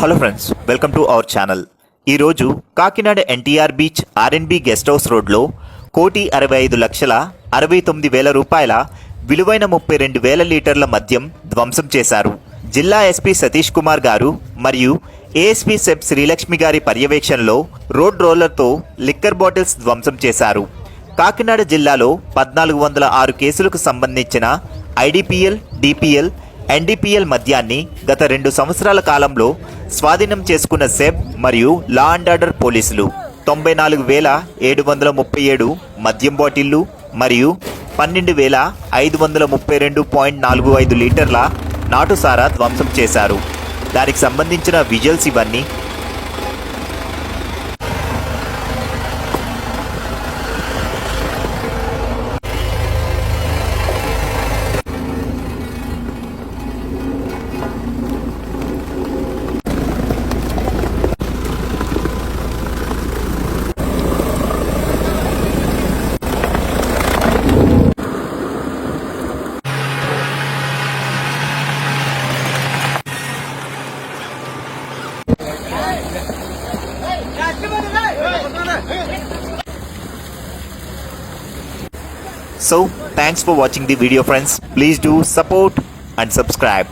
Hello friends welcome to our channel ఈరోజు Kakinada NTR beach RNB guest house రోడ్లో కోటి అరవై ఐదు లక్షల అరవై తొమ్మిది వేల రూపాయల విలువైన ముప్పై రెండు వేల లీటర్ల మద్యం ధ్వంసం చేశారు జిల్లా ఎస్పీ సతీష్ కుమార్ గారు మరియు ఏఎస్పీ సెబ్ శ్రీలక్ష్మి గారి పర్యవేక్షణలో రోడ్ రోలర్తో లిక్కర్ బాటిల్స్ ధ్వంసం చేశారు. కాకినాడ జిల్లాలో పద్నాలుగు వందల ఆరు కేసులకు సంబంధించిన ఐడిపిఎల్ డిపిఎల్ ఎన్డీపీఎల్ మద్యాన్ని గత రెండు సంవత్సరాల కాలంలో స్వాధీనం చేసుకున్న సెబ్ మరియు లా అండ్ ఆర్డర్ పోలీసులు తొంభై నాలుగు వేల ఏడు వందల ముప్పై ఏడు మద్యం బాటిళ్ళు మరియు పన్నెండు వేల ఐదు వందల ముప్పై రెండు పాయింట్ నాలుగు ఐదు లీటర్ల నాటుసారా ధ్వంసం చేశారు. దానికి సంబంధించిన విజువల్స్ ఇవన్నీ So, thanks for watching the video friends. Please do support and subscribe.